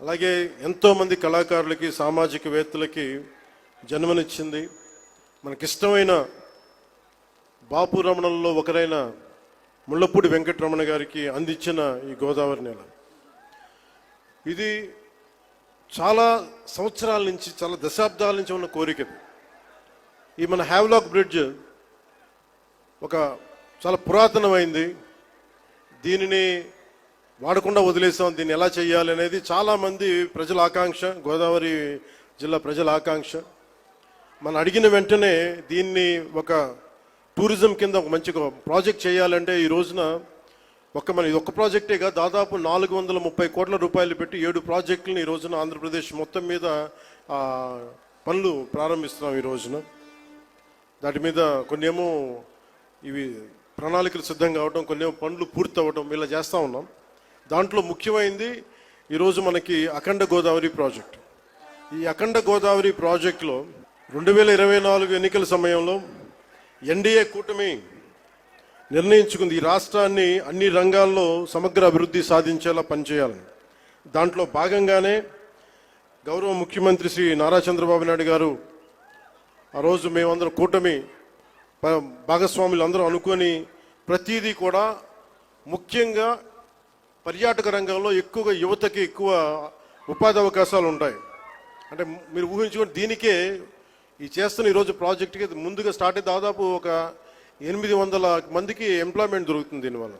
అలాగే ఎంతోమంది కళాకారులకి సామాజికవేత్తలకి జన్మనిచ్చింది. మనకిష్టమైన బాపు రమణంలో ఒకరైన ముళ్ళపూడి వెంకటరమణ గారికి అందించిన ఈ గోదావరి నేల. ఇది చాలా సంవత్సరాల నుంచి చాలా దశాబ్దాల నుంచి ఉన్న కోరిక ఈ మన హ్యావ్లాక్ బ్రిడ్జ్ ఒక చాలా పురాతనమైంది. దీనిని వాడకుండా వదిలేసాం దీన్ని ఎలా చేయాలి అనేది చాలామంది ప్రజల ఆకాంక్ష గోదావరి జిల్లా ప్రజల ఆకాంక్ష. మనం అడిగిన వెంటనే దీన్ని ఒక టూరిజం కింద ఒక మంచి ప్రాజెక్ట్ చేయాలంటే ఈ రోజున ఒక మన ఇది ఒక ప్రాజెక్టేగా దాదాపు నాలుగు వందల ముప్పై కోట్ల రూపాయలు పెట్టి ఏడు ప్రాజెక్టులను ఈ రోజున ఆంధ్రప్రదేశ్ మొత్తం మీద పనులు ప్రారంభిస్తున్నాం ఈ రోజున. దాటి మీద కొన్ని ఏమో ఇవి ప్రణాళికలు సిద్ధం కావడం కొన్ని ఏమో పనులు పూర్తి అవ్వడం ఇలా చేస్తూ ఉన్నాం. దాంట్లో ముఖ్యమైంది ఈరోజు మనకి అఖండ గోదావరి ప్రాజెక్ట్. ఈ అఖండ గోదావరి ప్రాజెక్టులో రెండు వేల ఇరవై నాలుగు ఎన్నికల సమయంలో ఎన్డీఏ కూటమి నిర్ణయించుకుంది. ఈ రాష్ట్రాన్ని అన్ని రంగాల్లో సమగ్ర అభివృద్ధి సాధించేలా పనిచేయాలని. దాంట్లో భాగంగానే గౌరవ ముఖ్యమంత్రి శ్రీ నారా చంద్రబాబు నాయుడు గారు ఆ రోజు మేమందరం కూటమి భాగస్వాములు అందరూ అనుకొని ప్రతీదీ కూడా ముఖ్యంగా పర్యాటక రంగంలో ఎక్కువగా యువతకి ఎక్కువ ఉపాధి అవకాశాలు ఉంటాయి. అంటే మీరు ఊహించుకుని దీనికే ఈ చేస్తున్న ఈరోజు ప్రాజెక్ట్కి ముందుగా స్టార్ట్ అయ్యి దాదాపు ఒక ఎనిమిది వందల మందికి ఎంప్లాయ్మెంట్ దొరుకుతుంది దీనివల్ల.